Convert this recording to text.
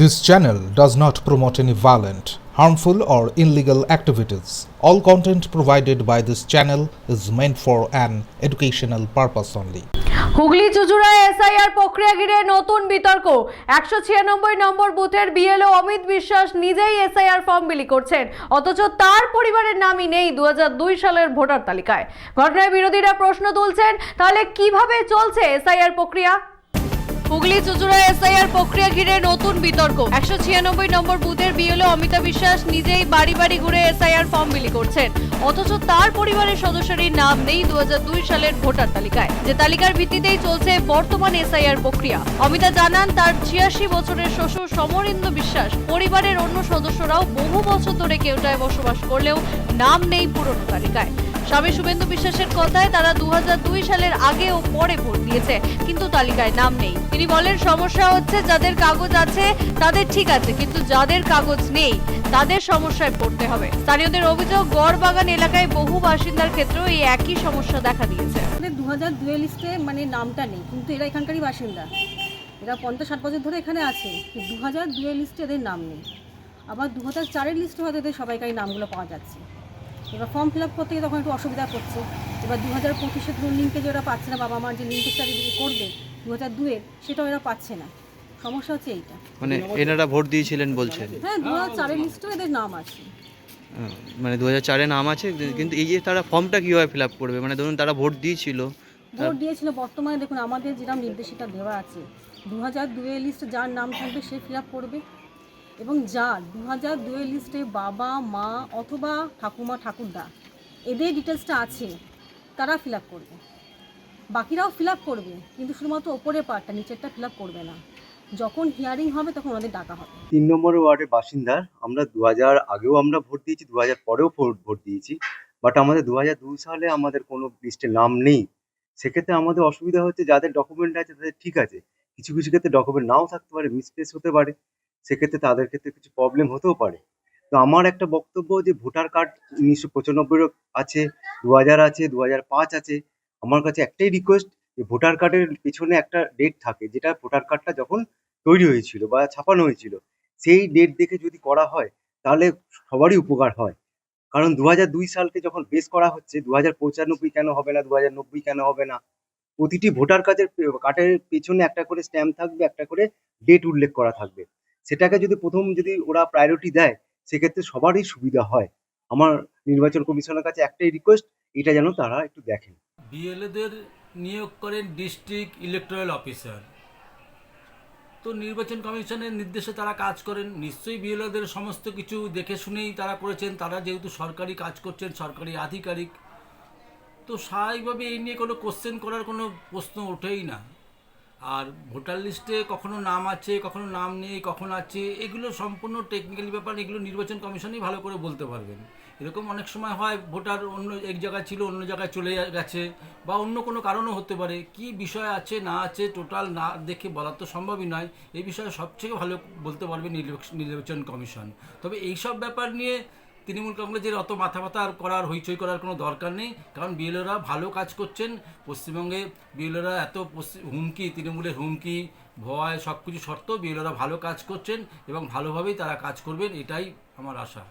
This channel does not promote any violent, harmful, or illegal activities. All content provided by this channel is meant for an educational purpose only. Hooghly চুচুড়ায় SIR প্রক্রিয়া ঘিরে নতুন বিতর্ক একশো ছিয়ানব্বই নম্বর বুথের BLO Amit বিশ্বাস নিজেই এসআইআর ফর্ম বিলি করছেন অথচ তার পরিবারের নামই নেই দুহাজার দুই সালের ভোটার তালিকায় ঘটনায় বিরোধীরা প্রশ্ন তুলছেন তাহলে কীভাবে চলছে এসআইআর প্রক্রিয়া হুগলি চুচুড়া এসআইআর প্রক্রিয়া ঘিরে নতুন বিতর্ক। একশো ছিয়ানব্বই নম্বর বুথের বিএলও অমিতা বিশ্বাস নিজেই বাড়ি বাড়ি ঘুরে এসআইআর ফর্ম বিলি করছেন। অথচ তার পরিবারের সদস্যেরই নাম নেই দু হাজার দুই সালের ভোটার তালিকায়। যে তালিকার ভিত্তিতেই চলছে বর্তমান এসআইআর প্রক্রিয়া। অমিতা জানান, তার ছিয়াশি বছরের শ্বশুর সমরেন্দ্র বিশ্বাস পরিবারের অন্য সদস্যরাও বহু বছর ধরে কেউটায় বসবাস করলেও নাম নেই পুরনো তালিকায়। স্বামী শুভেন্দু বিশ্বাসের কথায় তারা দু হাজার দুই সালের আগে ও পরে ভোট দিয়েছে, কিন্তু তালিকায় নাম নেই। তিনি বলেন, সমস্যা হচ্ছে যাদের কাগজ আছে তাদের ঠিক আছে, কিন্তু যাদের কাগজ নেই তাদের সমস্যায় পড়তে হবে। স্থানীয়দের অভিযোগ, গড়বাগান এলাকায় বহু বাসিন্দার ক্ষেত্রেও এই একই সমস্যা দেখা দিয়েছে। আমাদের দু হাজার দুয়ে লিস্টে মানে নামটা নেই, কিন্তু এরা এখানকারই বাসিন্দা। এরা পঞ্চাশ ষাট বছর ধরে এখানে আছে দু হাজার দুয়ে লিস্টে এদের নাম নেই। আবার দু হাজার চারের লিস্টে হয়তো এদের সবাইকারই নামগুলো পাওয়া যাচ্ছে। এবার ফর্ম ফিল আপ করতে গিয়ে তখন একটু অসুবিধা করছে। এবার দু হাজার পঁচিশে ধরুন লিঙ্কেজ ওরা পাচ্ছে না বাবা মার যে লিঙ্কের সাথে করবে দু হাজার দুয়ের সেটাও এরা পাচ্ছে না। সমস্যা হচ্ছে এইটা। মানে এনারা ভোট দিয়েছিলেন বলছেন। হ্যাঁ দু হাজার চারের লিস্টেও এদের নাম আছে। মানে দু হাজার চারে নাম আছে কিন্তু এই যে তারা ফর্মটা কীভাবে ফিল আপ করবে? মানে ধরুন তারা ভোট দিয়েছিল। ভোট দিয়েছিল বর্তমানে দেখুন আমাদের যেরকম নির্দেশিকা দেওয়া আছে দু হাজার দুয়ে লিস্টে যার নাম থাকবে সে ফিল আপ করবে। এবং যার দু হাজার দুয়ে লিস্টে বাবা, মা অথবা ঠাকুমা, ঠাকুরদা, এদের ডিটেলসটা আছে, তারা ফিল আপ করবে। বাকিরাও ফিল আপ করবে, কিন্তু শুধুমাত্র ওপরের পার্টটা নিচেরটা ফিল আপ করবে না। যখন হিয়ারিং হবে, তখন ওনাদের ডাকা হবে। তিন নম্বর ওয়ার্ডের বাসিন্দা আমরা দু হাজার আগেও আমরা ভোট দিয়েছি দু হাজার পরেও ভোট দিয়েছি। বাট আমাদের দু হাজার দুই সালে আমাদের কোনো লিস্টে নাম নেই। সেক্ষেত্রে আমাদের অসুবিধা হচ্ছে, যাদের ডকুমেন্ট আছে, তাদের ঠিক আছে। কিছু কিছু ক্ষেত্রে ডকুমেন্ট নাও থাকতে পারে মিসপ্লেস হতে পারে। সেক্ষেত্রে তাদের ক্ষেত্রে কিছু প্রবলেম হতেও পারে। তো আমার একটা বক্তব্য যে ভোটার কার্ড উনিশশো পঁচানব্বইও আছে দু হাজার আছে দু হাজার পাঁচ আছে, আমার কাছে একটাই রিকোয়েস্ট যে ভোটার কার্ডের পিছনে একটা ডেট থাকে, যেটা ভোটার কার্ডটা যখন তৈরি হয়েছিল বা ছাপানো হয়েছিল, সেই ডেট দেখে যদি করা হয়, তাহলে সবারই উপকার হয়। কারণ দু হাজার দুই সালকে যখন বেস করা হচ্ছে দু হাজার পঁচানব্বই কেন হবে না দু হাজার নব্বই কেন হবে না, প্রতিটি ভোটার কার্ডের কার্ডের পেছনে একটা করে স্ট্যাম্প থাকবে, একটা করে ডেট উল্লেখ করা থাকবে। সেটাকে যদি প্রথম যদি ওরা প্রায়োরিটি দেয়, সেক্ষেত্রে সবারই সুবিধা হয়। আমার নির্বাচন কমিশনের কাছে একটাই রিকোয়েস্ট এটা যেন তারা একটু দেখেন। বিএলএদের নিয়োগ করেন ডিস্ট্রিক্ট ইলেকটোরাল অফিসার তো নির্বাচন কমিশনের নির্দেশে তারা কাজ করেন। নিশ্চয়ই বিএলএদের সমস্ত কিছু দেখে শুনেই তারা করেছেন। তারা যেহেতু সরকারি কাজ করছেন, সরকারি আধিকারিক। তো স্বাভাবিকভাবে এই নিয়ে কোনো কোশ্চেন করার কোনো প্রশ্ন ওঠেই না। আর ভোটার লিস্টে কখনো নাম আছে, কখনো নাম নেই, কখন আছে, এগুলো সম্পূর্ণ টেকনিক্যালি ব্যাপার, এগুলো নির্বাচন কমিশনই ভালো করে বলতে পারবেন। এরকম অনেক সময় হয় ভোটার অন্য এক জায়গায় ছিল, অন্য জায়গায় চলে গেছে, বা অন্য কোনো কারণও হতে পারে। কি বিষয় আছে, না আছে টোটাল না দেখে বলা তো সম্ভবই নয়। এই বিষয়ে সবথেকে ভালো বলতে পারবে নির্বাচন কমিশন। তবে এইসব ব্যাপার নিয়ে তৃণমূল কংগ্রেসের অত মাথা ব্যথা আর করার, হইচই করার কোনো দরকার নেই। কারণ বিএলওরা ভালো কাজ করছেন। পশ্চিমবঙ্গে বিএলওরা এত হুমকি, তৃণমূলের হুমকি, ভয় সব কিছু শর্ত বিএলওরা ভালো কাজ করছেন এবং ভালোভাবেই তারা কাজ করবেন, এটাই আমার আশা।